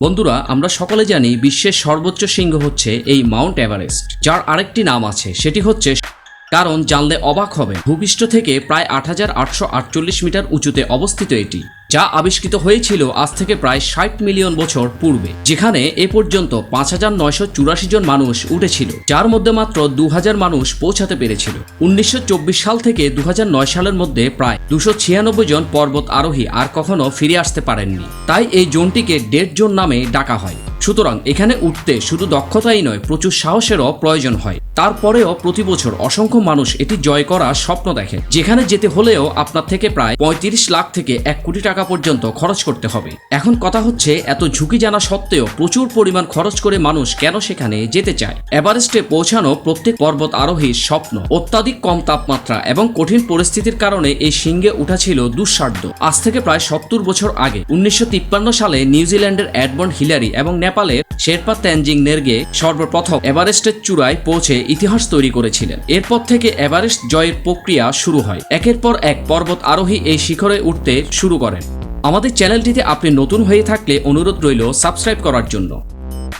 বন্ধুরা, আমরা সকলে জানি বিশ্বের সর্বোচ্চ শৃঙ্গ হচ্ছে এই মাউন্ট এভারেস্ট, যার আরেকটি নাম আছে, সেটি হচ্ছে কারণ জানলে অবাক হবে ভূপৃষ্ঠ থেকে প্রায় আট হাজার আটশো আটচল্লিশ মিটার উঁচুতে অবস্থিত এটি। যা আবিষ্কৃত হয়েছিল আজ থেকে প্রায় ষাট মিলিয়ন বছর পূর্বে, যেখানে এ পর্যন্ত পাঁচ হাজার নয়শো চুরাশি জন মানুষ উঠেছিল, যার মধ্যে মাত্র দু হাজার মানুষ পৌঁছাতে পেরেছিল। উনিশশো চব্বিশ সাল থেকে দু নয় সালের মধ্যে প্রায় দুশো ছিয়ানব্বই জন পর্বত আরোহী আর কখনো ফিরে আসতে পারেননি। তাই এই জোনটিকে ডেড জোন নামে ডাকা হয়। সুতরাং এখানে উঠতে শুধু দক্ষতাই নয়, প্রচুর সাহসেরও প্রয়োজন হয়। তারপরেও প্রতি বছর অসংখ্য মানুষ এটি জয় করার স্বপ্ন দেখে, যেখানে যেতে হলেও আপনার থেকে প্রায় পঁয়ত্রিশ লাখ থেকে এক কোটি টাকা পর্যন্ত খরচ করতে হবে। এখন কথা হচ্ছে, এত ঝুঁকি জানা সত্ত্বেও প্রচুর পরিমাণ খরচ করে মানুষ কেন সেখানে যেতে চায়? এভারেস্টে পৌঁছানো প্রত্যেক পর্বত আরোহীর স্বপ্ন, অত্যাধিক কম তাপমাত্রা এবং কঠিন পরিস্থিতির কারণে এই সিংহে উঠা ছিল দুঃসাধ্য। আজ থেকে প্রায় সত্তর বছর আগে, উনিশশো তিপ্পান্ন সালে নিউজিল্যান্ডের অ্যাডমন্ড হিলারি এবং নেপালের শেরপা তেনজিং নেরগে সর্বপ্রথম এভারেস্টের চূড়ায় পৌঁছে ইতিহাস তৈরি করেছিলেন। এরপর থেকে এভারেস্ট জয়ের প্রক্রিয়া শুরু হয়। একের পর এক পর্বত আরোহী এই শিখরে উঠতে শুরু করেন। আমাদের চ্যানেলটিতে আপনি নতুন হয়ে থাকলে অনুরোধ রইল সাবস্ক্রাইব করার জন্য।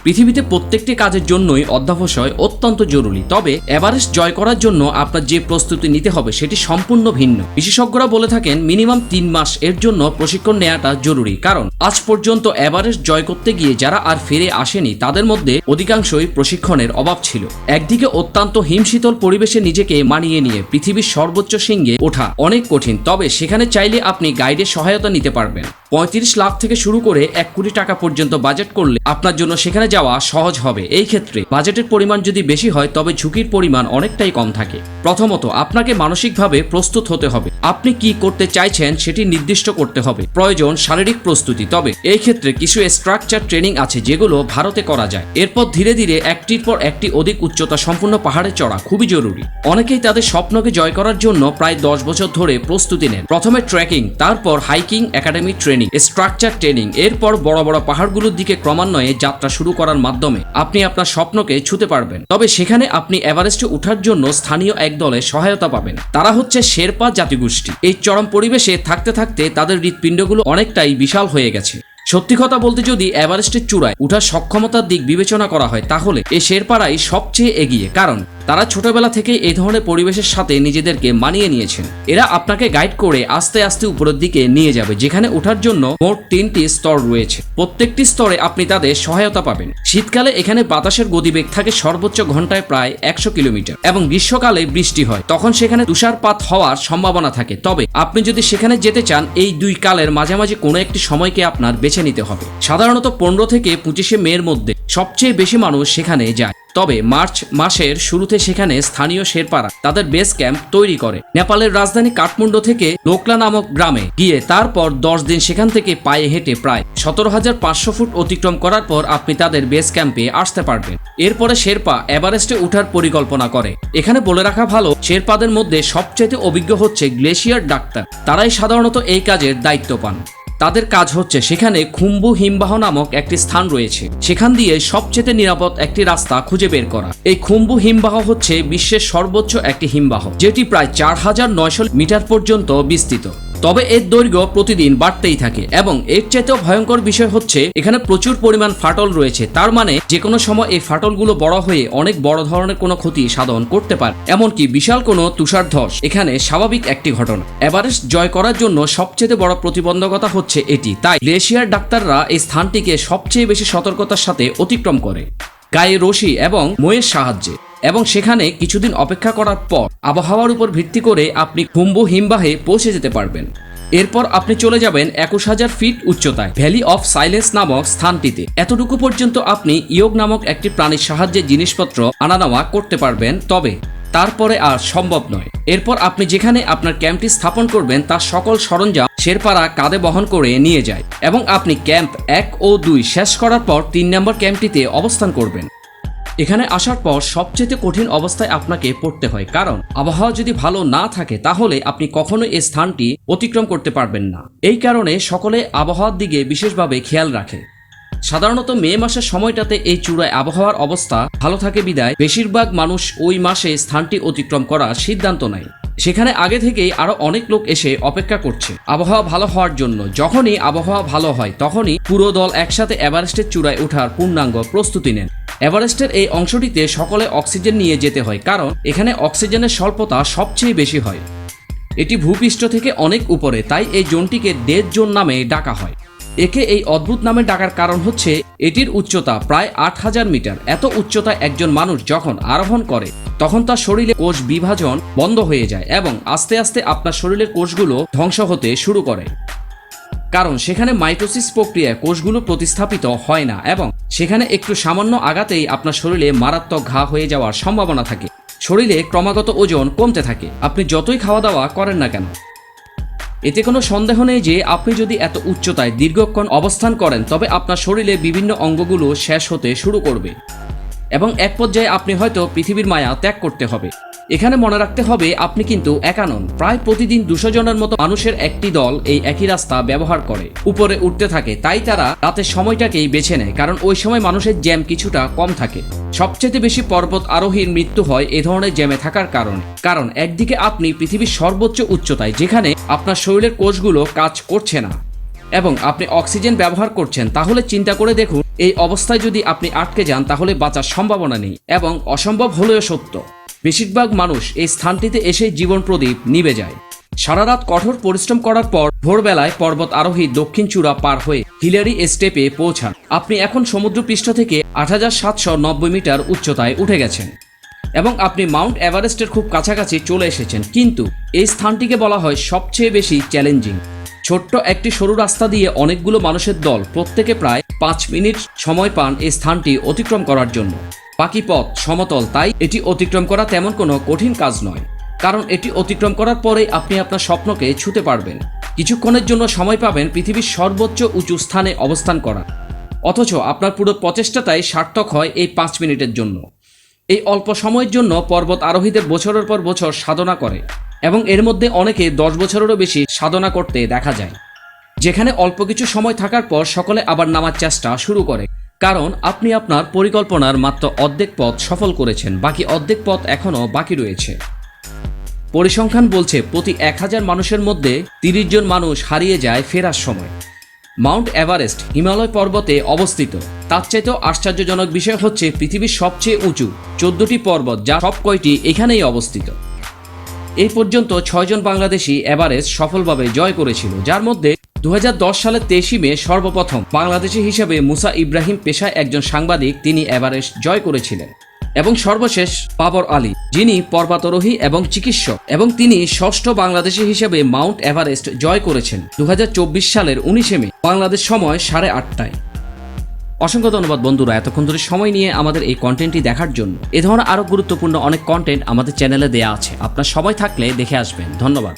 পৃথিবীতে প্রত্যেকটি কাজের জন্যই অধ্যাবসায় অত্যন্ত জরুরি। তবে এভারেস্ট জয় করার জন্য আপনার যে প্রস্তুতি নিতে হবে সেটি সম্পূর্ণ ভিন্ন। বিশেষজ্ঞরা বলে থাকেন, মিনিমাম তিন মাস এর জন্য প্রশিক্ষণ নেওয়াটা জরুরি, কারণ আজ পর্যন্ত এভারেস্ট জয় করতে গিয়ে যারা আর ফিরে আসেনি, তাদের মধ্যে অধিকাংশই প্রশিক্ষণের অভাব ছিল। একদিকে অত্যন্ত হিমশীতল পরিবেশে নিজেকে মানিয়ে নিয়ে পৃথিবীর সর্বোচ্চ সিংহে ওঠা অনেক কঠিন, তবে সেখানে চাইলে আপনি গাইডের সহায়তা নিতে পারবেন। পঁয়ত্রিশ লাখ থেকে শুরু করে এক কোটি টাকা পর্যন্ত বাজেট করলে আপনার জন্য সেখানে যাওয়া সহজ হবে। এই ক্ষেত্রে বাজেটের পরিমাণ যদি বেশি হয়, তবে ঝুঁকির পরিমাণ অনেকটাই কম থাকে। প্রথমত, আপনাকে মানসিকভাবে প্রস্তুত হতে হবে। আপনি কি করতে চাইছেন সেটি নির্দিষ্ট করতে হবে। প্রয়োজন শারীরিক প্রস্তুতি। তবে এই ক্ষেত্রে কিছু স্ট্রাকচার ট্রেনিং আছে যেগুলো ভারতে করা যায়। এরপর ধীরে ধীরে একটির পর একটি অধিক উচ্চতা সম্পূর্ণ পাহাড়ে চড়া খুবই জরুরি। অনেকেই তাদের স্বপ্নকে জয় করার জন্য প্রায় দশ বছর ধরে প্রস্তুতি নেন। প্রথমে ট্রেকিং তারপর hiking academy training structure training এরপর বড় বড় পাহাড়গুলোর দিকে ক্রমান্বয়ে যাত্রা শুরু করার মাধ্যমে আপনি আপনার স্বপ্নকে ছুতে পারবেন। তবে সেখানে আপনি এভারেস্টে ওঠার জন্য স্থানীয় এক দলে সহায়তা পাবেন। তারা হচ্ছে শেরপা জাতিগোষ্ঠী। এই চরম পরিবেশে থাকতে থাকতে তাদের হৃৎপিণ্ডগুলো অনেকটাই বিশাল হয়ে গেছে। সত্যি কথা বলতে যদি এভারেস্টের চূড়ায় উঠার সক্ষমতার দিক বিবেচনা করা হয়, তাহলে এই শেরপাড়াই সবচেয়ে এগিয়ে, কারণ তারা ছোটবেলা থেকে এই ধরনের পরিবেশের সাথে নিজেদেরকে মানিয়ে নিয়েছেন। এরা আপনাকে গাইড করে আস্তে আস্তে উপরের দিকে নিয়ে যাবে, যেখানে ওঠার জন্য মোট তিনটি স্তর রয়েছে। প্রত্যেকটি স্তরে আপনি তাদের সহায়তা পাবেন। শীতকালে এখানে বাতাসের গতিবেগ থাকে সর্বোচ্চ ঘন্টায় প্রায় একশো কিলোমিটার এবং গ্রীষ্মকালে বৃষ্টি হয়, তখন সেখানে তুষারপাত হওয়ার সম্ভাবনা থাকে। তবে আপনি যদি সেখানে যেতে চান, এই দুই কালের মাঝামাঝি কোনো একটি সময়কে আপনার বেছে নিতে হবে। সাধারণত পনেরো থেকে পঁচিশে মের মধ্যে সবচেয়ে বেশি মানুষ সেখানে যায়। তবে মার্চ মাসের শুরুতে সেখানে স্থানীয় শেরপাড়া তাদের বেস ক্যাম্প তৈরি করে। নেপালের রাজধানী কাঠমান্ডু থেকে লোকলা নামক গ্রামে গিয়ে তারপর দশ দিন সেখান থেকে পায়ে হেঁটে প্রায় সতেরো হাজার পাঁচশো ফুট অতিক্রম করার পর আপনি তাদের বেস ক্যাম্পে আসতে পারবেন। এরপরে শেরপা এভারেস্টে উঠার পরিকল্পনা করে। এখানে বলে রাখা ভালো, শেরপাদের মধ্যে সবচেয়ে অভিজ্ঞ হচ্ছে গ্লেশিয়ার ডাক্তার। তারাই সাধারণত এই কাজের দায়িত্ব পান। তাদের কাজ হচ্ছে সেখানে খুম্বু হিমবাহ নামক একটি স্থান রয়েছে। সেখান দিয়ে সবচেয়ে নিরাপদ একটি রাস্তা খুঁজে বের করা। এই খুম্বু হিমবাহ হচ্ছে বিশ্বের সর্বোচ্চ একটি হিমবাহ, যেটি প্রায় চার হাজার নয়শো মিটার পর্যন্ত বিস্তৃত। তবে এর দৈর্ঘ্য প্রতিদিন বাড়তেই থাকে এবং এর চাইতেও ভয়ঙ্কর বিষয় হচ্ছে, এখানে প্রচুর পরিমাণ ফাটল রয়েছে। তার মানে যে কোনো সময় এই ফাটলগুলো বড় হয়ে অনেক বড় ধরনের কোনো ক্ষতি সাধন করতে পারে। এমনকি বিশাল কোনো তুষার ধস, এখানে স্বাভাবিক একটি ঘটনা। এভারেস্ট জয় করার জন্য সবচেয়ে বড় প্রতিবন্ধকতা হচ্ছে এটি। তাই গ্লেশিয়ার ডাক্তাররা এই স্থানটিকে সবচেয়ে বেশি সতর্কতার সাথে অতিক্রম করে। গায়ে রশি এবং ময়ের সাহায্যে। এবং সেখানে কিছুদিন অপেক্ষা করার পর আবহাওয়ার উপর ভিত্তি করে আপনি কুম্ভ হিমবাহে পৌঁছে যেতে পারবেন। এরপর আপনি চলে যাবেন একুশ হাজার ফিট উচ্চতায়, ভ্যালি অফ সাইলেন্স নামক স্থানটিতে। এতটুকু পর্যন্ত আপনি ইয়োগ নামক একটি প্রাণীর সাহায্যে জিনিসপত্র আনা নেওয়া করতে পারবেন, তবে তারপরে আর সম্ভব নয়। এরপর আপনি যেখানে আপনার ক্যাম্পটি স্থাপন করবেন, তার সকল সরঞ্জাম শেরপাড়া কাঁধে বহন করে নিয়ে যায় এবং আপনি ক্যাম্প এক ও দুই শেষ করার পর তিন নম্বর ক্যাম্পটিতে অবস্থান করবেন। এখানে আসার পর সবচেয়ে কঠিন অবস্থায় আপনাকে পড়তে হয়। কারণ আবহাওয়া যদি ভালো না থাকে, তাহলে আপনি কখনো এই স্থানটি অতিক্রম করতে পারবেন না। এই কারণে সকলে আবহাওয়ার দিকে বিশেষভাবে খেয়াল রাখে। সাধারণত মে মাসের সময়টাতে এই চূড়ায় আবহাওয়ার অবস্থা ভালো থাকে বিদায়। বেশিরভাগ মানুষ ওই মাসে স্থানটি অতিক্রম করার সিদ্ধান্ত নেয়। সেখানে আগে থেকেই আরও অনেক লোক এসে অপেক্ষা করছে। আবহাওয়া ভালো হওয়ার জন্য যখনই আবহাওয়া ভালো হয়, তখনই পুরো দল একসাথে এভারেস্টের চূড়ায় ওঠার পূর্ণাঙ্গ প্রস্তুতি নেন। এভারেস্টের এই অংশটিতে সকলে অক্সিজেন নিয়ে যেতে হয়, কারণ এখানে অক্সিজেনের স্বল্পতা সবচেয়ে বেশি হয়। এটি ভূপৃষ্ঠ থেকে অনেক উপরে, তাই এই জোনটিকে ডেড জোন নামে ডাকা হয়। একে এই অদ্ভুত নামে ডাকার কারণ হচ্ছে, এটির উচ্চতা প্রায় আট হাজার মিটার। এত উচ্চতায় একজন মানুষ যখন আরোহণ করে, তখন তার শরীরে কোষ বিভাজন বন্ধ হয়ে যায় এবং আস্তে আস্তে আপনার শরীরের কোষগুলো ধ্বংস হতে শুরু করে। কারণ সেখানে মাইটোসিস প্রক্রিয়ায় কোষগুলো প্রতিস্থাপিত হয় না এবং সেখানে একটু সামান্য আঘাতেই আপনার শরীরে মারাত্মক ঘা হয়ে যাওয়ার সম্ভাবনা থাকে। শরীরে ক্রমাগত ওজন কমতে থাকে। আপনি যতই খাওয়া দাওয়া করেন না কেন, এতে কোনো সন্দেহ নেই যে আপনি যদি এত উচ্চতায় দীর্ঘক্ষণ অবস্থান করেন, তবে আপনার শরীরে বিভিন্ন অঙ্গগুলো শেষ হতে শুরু করবে এবং এক পর্যায়ে আপনি হয়তো পৃথিবীর মায়া ত্যাগ করতে হবে। এখানে মনে রাখতে হবে, আপনি কিন্তু একা নন। প্রায় প্রতিদিন দুশো জনের মতো মানুষের একটি দল এই একই রাস্তা ব্যবহার করে। উপরে উঠতে থাকে, তাই তারা রাতের সময়টাকেই বেছে নেয়, কারণ ওই সময় মানুষের জ্যাম কিছুটা কম থাকে। সবচেয়ে বেশি পর্বত আরোহীর মৃত্যু হয় এ ধরনের জ্যামে থাকার কারণ। কারণ একদিকে আপনি পৃথিবীর সর্বোচ্চ উচ্চতায়, যেখানে আপনার শরীরের কোষগুলো কাজ করছে না, এবং আপনি অক্সিজেন ব্যবহার করছেন, তাহলে চিন্তা করে দেখুন, এই অবস্থায় যদি আপনি আটকে যান, তাহলে বাঁচার সম্ভাবনা নেই, এবং অসম্ভব হলেও সত্য। বেশিরভাগ মানুষ এই স্থানটিতে এসে জীবন প্রদীপ নিভে যায়। সারা রাত কঠোর পরিশ্রম করার পর ভোরবেলায় পর্বত আরোহী দক্ষিণ চূড়া পার হয়ে হিলারি স্টেপে পৌঁছান। আপনি এখন সমুদ্রপৃষ্ঠ থেকে আট হাজার সাতশো নব্বই মিটার উচ্চতায় উঠে গেছেন এবং আপনি মাউন্ট এভারেস্টের খুব কাছাকাছি চলে এসেছেন। কিন্তু এই স্থানটিকে বলা হয় সবচেয়ে বেশি চ্যালেঞ্জিং। ছোট্ট একটি সরু রাস্তা দিয়ে অনেকগুলো মানুষের দল প্রত্যেকে প্রায় পাঁচ মিনিট সময় পান এই স্থানটি অতিক্রম করার জন্য। বাকি পথ সমতল, তাই এটি অতিক্রম করা তেমন কোনো কঠিন কাজ নয়। কারণ এটি অতিক্রম করার পরেই আপনি আপনার স্বপ্নকে ছুতে পারবেন। কিছুক্ষণের জন্য সময় পাবেন পৃথিবীর সর্বোচ্চ উঁচু স্থানে অবস্থান করা। অথচ আপনার পুরো প্রচেষ্টাটাই সার্থক হয় এই পাঁচ মিনিটের জন্য। এই অল্প সময়ের জন্য পর্বত আরোহীদের বছরের পর বছর সাধনা করে এবং এর মধ্যে অনেকে দশ বছরেরও বেশি সাধনা করতে দেখা যায়। যেখানে অল্প কিছু সময় থাকার পর সকলে আবার নামার চেষ্টা শুরু করে। কারণ আপনি আপনার পরিকল্পনার মাত্র অর্ধেক পথ সফল করেছেন, বাকি অর্ধেক পথ এখনও বাকি রয়েছে। পরিসংখ্যান বলছে, প্রতি এক হাজার মানুষের মধ্যে তিরিশ জন মানুষ হারিয়ে যায় ফেরার সময়। মাউন্ট এভারেস্ট হিমালয় পর্বতে অবস্থিত। তার চাইতেও আশ্চর্যজনক বিষয় হচ্ছে, পৃথিবীর সবচেয়ে উঁচু চোদ্দটি পর্বত, যা সব কয়টি এখানেই অবস্থিত। এই পর্যন্ত ছয়জন বাংলাদেশি এভারেস্ট সফলভাবে জয় করেছিল, যার মধ্যে দু সালের তেইশে মে সর্বপ্রথম বাংলাদেশি হিসেবে মুসা ইব্রাহিম পেশায় একজন সাংবাদিক তিনি এভারেস্ট জয় করেছিলেন। এবং সর্বশেষ বাবর আলী, যিনি পর্বতারোহী এবং চিকিৎসক, এবং তিনি ষষ্ঠ বাংলাদেশি হিসেবে মাউন্ট এভারেস্ট জয় করেছেন দু হাজার চব্বিশ সালের উনিশে মে, বাংলাদেশ সময় সাড়ে আটটায়। অসংখ্য ধন্যবাদ বন্ধুরা, এতক্ষণ ধরে সময় নিয়ে আমাদের এই কন্টেন্টটি দেখার জন্য। এ ধরনের আরও গুরুত্বপূর্ণ অনেক কন্টেন্ট আমাদের চ্যানেলে দেয়া আছে। আপনার সময় থাকলে দেখে আসবেন। ধন্যবাদ।